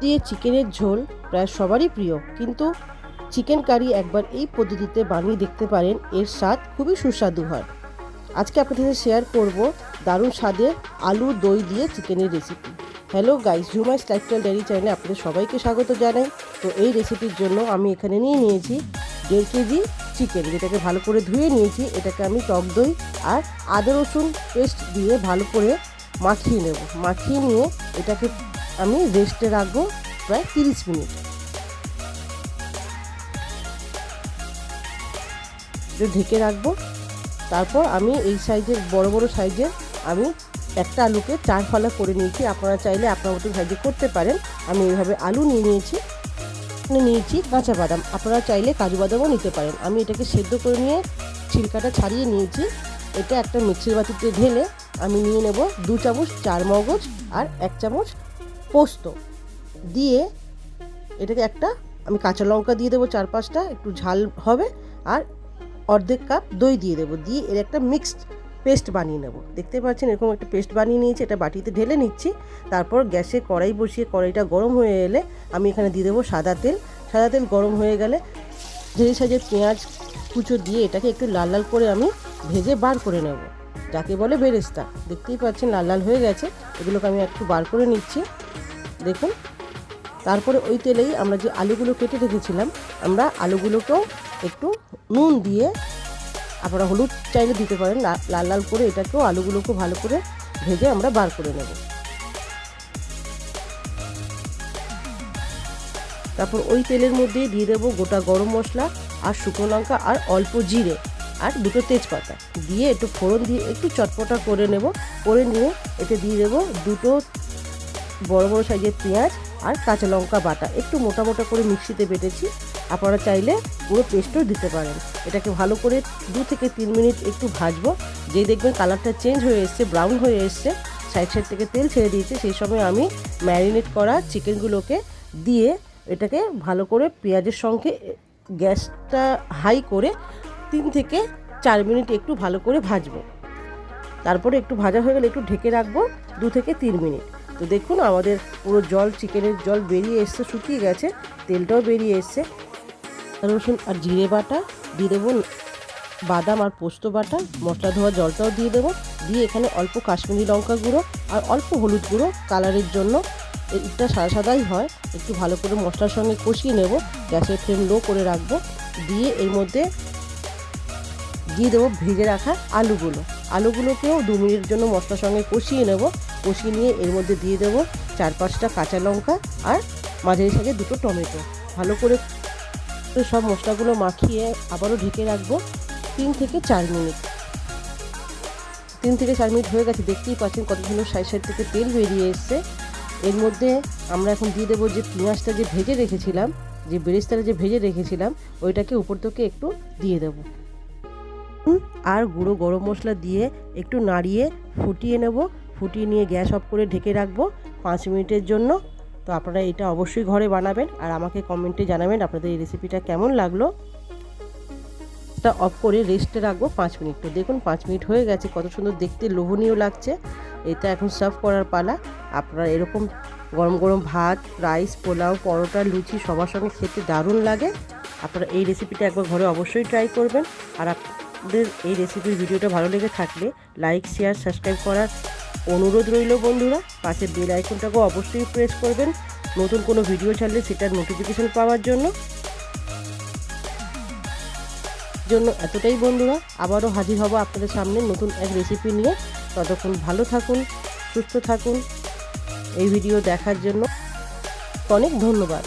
দিয়ে চিকেনের ঝোল প্রায় সবারই প্রিয়। কিন্তু চিকেন কারি একবার এই পদ্ধতিতে বানিয়ে দেখতে পারেন, এর স্বাদ খুবই সুস্বাদু হয়। আজকে আপনাদের সাথে শেয়ার করব দারুণ স্বাদের আলু দই দিয়ে চিকেনের রেসিপি হ্যালো গাইস ঝুমাইস লাইফস্টাইল ডেয়ারি চ্যানেলে আপনাদের সবাইকে স্বাগত জানাই। তো এই রেসিপির জন্য আমি এখানে নিয়ে নিয়েছি দেড় কেজি চিকেন যেটাকে ভালো করে ধুয়ে নিয়েছি। এটাকে আমি টক দই আর আদা রসুন পেস্ট দিয়ে ভালো করে মাখিয়ে নেব। মাখিয়ে নিয়ে এটাকে আমি রেস্টে রাখব প্রায় তিরিশ মিনিট। ঢেকে রাখব। তারপর আমি এই সাইজের, বড় বড় সাইজের আমি একটা আলুকে চার ফালা করে নিয়েছি। আপনারা চাইলে আপনার মতো সাইজে করতে পারেন। আমি এইভাবে আলু নিয়ে নিয়েছি। নিয়েছি কাঁচা বাদাম। আপনারা চাইলে কাজু বাদামও নিতে পারেন। আমি এটাকে সেদ্ধ করে নিয়ে ছিলকাটা ছাড়িয়ে নিয়েছি। এটা একটা মিক্সির বাতিতে ঢেলে আমি নিয়ে নেব দু চামচ চার মগজ আর এক চামচ পোস্ত দিয়ে এটাকে একটা, আমি কাঁচা লঙ্কা দিয়ে দেবো চার পাঁচটা একটু ঝাল হবে, আর অর্ধেক কাপ দই দিয়ে দেবো, দিয়ে এর একটা মিক্সড পেস্ট বানিয়ে নেব। দেখতে পাচ্ছেন এরকম একটা পেস্ট বানিয়ে নিয়েছি, এটা বাটিতে ঢেলে নিচ্ছি, তারপর গ্যাসে কড়াই বসিয়ে কড়াইটা গরম হয়ে এলে আমি এখানে দিয়ে দেবো সাদা তেল। সাদা তেল গরম হয়ে গেলে ধীরে সাজে পেঁয়াজ কুচো দিয়ে এটাকে একটু লাল লাল করে আমি ভেজে বার করে নেব, যাকে বলে বেরেস্তা। দেখতেই পাচ্ছেন লাল লাল হয়ে গেছে, এগুলোকে আমি একটু বার করে নিচ্ছি। দেখুন। তারপরে ওই তেলেই আমরা যে আলুগুলো কেটে রেখেছিলাম, আমরা আলুগুলোকেও একটু নুন দিয়ে আপনারা হলুদ চাইলে দিতে পারেন লাল লাল করে এটাকেও আলুগুলোকেও ভালো করে ভেজে আমরা বার করে নেব। তারপর ওই তেলের মধ্যে দিয়ে দেবো গোটা গরম মশলা, আর শুকনো লঙ্কা, আর অল্প জিরে, আর দুটো তেজপাতা। দিয়ে একটু ফোড়ন দিয়ে একটু চটপটা করে নেব। করে নিয়ে এতে দিয়ে দেবো দুটো বড় বড় সাইজের পেঁয়াজ আর কাঁচা লঙ্কা বাটা। একটু মোটা মোটা করে মিক্সিতে বেটেছি। আপনারা চাইলে পুরো পেস্টও দিতে পারেন। এটাকে ভালো করে দু থেকে তিন মিনিট একটু ভাজবো। যেই দেখবেন কালারটা চেঞ্জ হয়ে এসছে, ব্রাউন হয়ে এসছে, সাইড সাইড থেকে তেল ছেড়ে দিয়েছে। সেই সময় আমি ম্যারিনেট করা চিকেনগুলোকে দিয়ে এটাকে ভালো করে পেঁয়াজের সঙ্গে গ্যাসটা হাই করে তিন থেকে চার মিনিট একটু ভালো করে ভাজবো। তারপরে একটু ভাজা হয়ে গেলে একটু ঢেকে রাখব দু থেকে তিন মিনিট। তো দেখুন, আমাদের পুরো জল, চিকেনের জল বেরিয়ে এসছে, শুকিয়ে গেছে, তেলটাও বেরিয়ে এসছে। রসুন আর জিরে বাটা দিয়ে দেবো। বাদাম আর পোস্ত বাটা, মশলা ধোয়া জলটাও দিয়ে দেবো। দিয়ে এখানে অল্প কাশ্মীরি লঙ্কা গুঁড়ো আর অল্প হলুদ গুঁড়ো কালারের জন্য। এটা সাদা সাদাই হয়, একটু ভালো করে মশলার সঙ্গে কষিয়ে নেব। গ্যাসের ফ্লেম লো করে রাখব। দিয়ে এর মধ্যে দিয়ে দেবো ভেজে রাখা আলুগুলো। আলুগুলোকেও দু মিনিটের জন্য মশলার সঙ্গে কষিয়ে নেব। কষিয়ে নিয়ে এর মধ্যে দিয়ে দেবো চার পাঁচটা কাঁচা লঙ্কা আর মাঝারি সাইজে দুটো টমেটো। ভালো করে তো সব মশলাগুলো মাখিয়ে আবারও ঢেকে রাখব তিন থেকে চার মিনিট। তিন থেকে চার মিনিট হয়ে গেছে, দেখতেই পাচ্ছেন কত সুন্দর সাইড সাইড থেকে তেল বেরিয়ে এসছে। এর মধ্যে আমরা এখন দিয়ে দেবো যে পেঁয়াজটা যে ভেজে রেখেছিলাম, যে বেরেস্তাটা যে ভেজে রেখেছিলাম, ওইটাকে উপর থেকে একটু দিয়ে দেবো। আর গুঁড়ো গরম মশলা দিয়ে একটু নাড়িয়ে ফুটিয়ে নেব। ফুটিয়ে নিয়ে গ্যাস অফ করে ঢেকে রাখব পাঁচ মিনিটের জন্য। তো আপনারা এটা অবশ্যই ঘরে বানাবেন আর আমাকে কমেন্টে জানাবেন আপনাদের এই রেসিপিটা কেমন লাগল। এটা অফ করে রেস্টে রাখব পাঁচ মিনিট। তো দেখুন, পাঁচ মিনিট হয়ে গেছে, কত সুন্দর দেখতে লোভনীয় লাগছে। এটা এখন সার্ভ করার পালা। আপনারা এরকম গরম গরম ভাত রাইস পোলাও, পরোটা, লুচি সবার সঙ্গে খেতে দারুণ লাগে। আপনারা এই রেসিপিটা একবার ঘরে অবশ্যই ট্রাই করবেন। আর আপনাদের এই রেসিপির ভিডিওটা ভালো লেগে থাকলে লাইক শেয়ার সাবস্ক্রাইব করার অনুরোধ রইল বন্ধুরা, পাশের বেল আইকনটাকেও অবশ্যই প্রেস করবেন। নতুন কোনো ভিডিও ছাড়লে সেটার নোটিফিকেশন পাওয়ার জন্য। জন্য এতটাই বন্ধুরা, আবারও হাজির হব আপনাদের সামনে নতুন এক রেসিপি নিয়ে। ততক্ষণ ভালো থাকুন, সুস্থ থাকুন। এই ভিডিও দেখার জন্য অনেক ধন্যবাদ।